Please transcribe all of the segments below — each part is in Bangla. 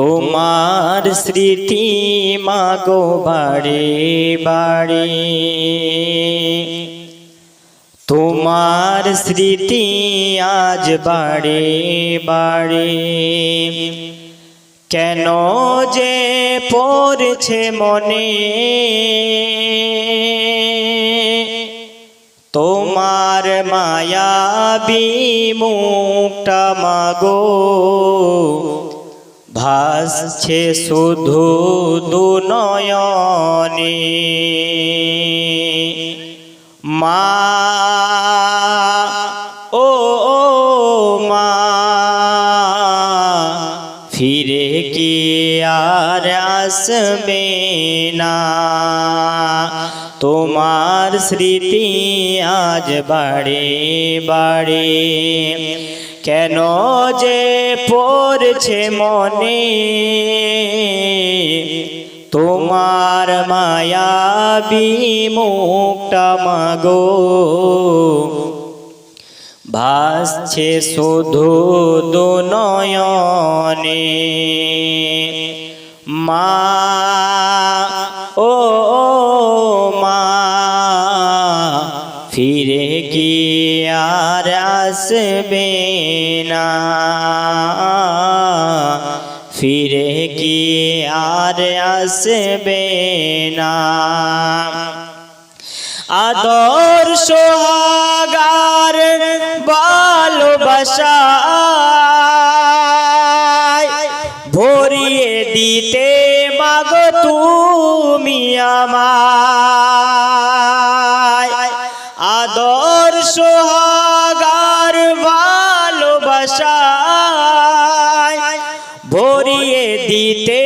তোমার স্মৃতি মাগো বাড়ি বাড়ি। তোমার স্মৃতি আজ বাড়ি বাড়ি। কেন যে পড়ছে মনে? তোমার মায়াবী মুখটা মাগো। ভাসছে শুধু দুনয়নে। মা আর আসবে না। তোমার স্মৃতি আজ বাড়ি বাড়ি। কেন যে পড়ছে মনে? তোমার মায়াবী মুখটা মাগো। ভাসছে শুধু দু দুনয়নে। মা, ও মা, ফিরে কি আর আসবে না? ফিরে কি আর আসবে না? আদর্শ হাগার ভালোবাসা দিতে মাগ তুমি আমায়। আদর্শ হাগার ভালোবাসা ভরিয়ে দিতে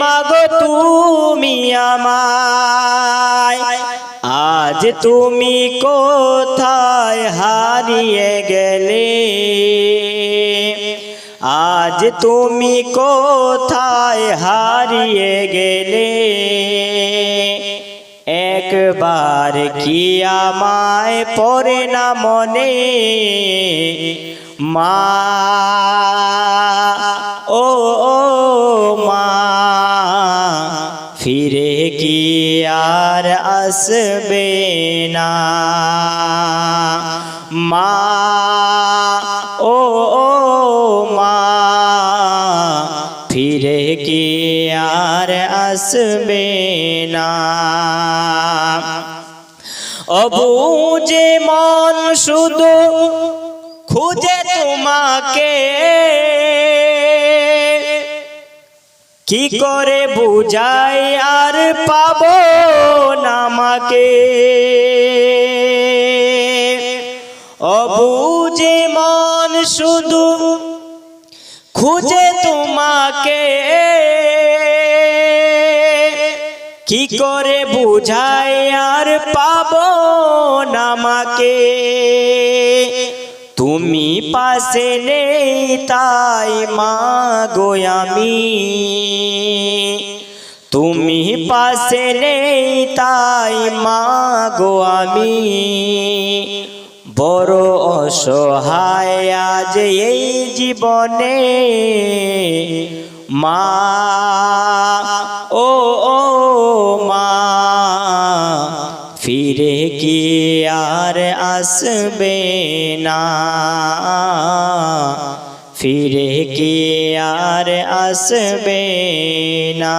মাগ তুমি আমায়। আজ তুমি কোথায় হারিয়ে গেলে? আজ তুমি কোথায় হারিয়ে গেলে? একবার কি আমায় পড়ে না মনে? মা ও, মা, ফিরে কি আর আসবে না? মা, ও আর আসবে না। অবুঝে মন শুধু খুঁজে তোমাকে। কি করে বুঝাই আর পাবো নামাকে অবুঝে মন শুধু খুঁজে তোমাকে। কি করে বুঝাই আর পাবো নামাকে? তুমি পাশে নেই তাই মা গো আমি। তুমি পাশে নেই তাই মা গো আমি। বড় অসহায় আজ এই জীবনে মা ও আসবে না। ফিরে কি আর আসবে না?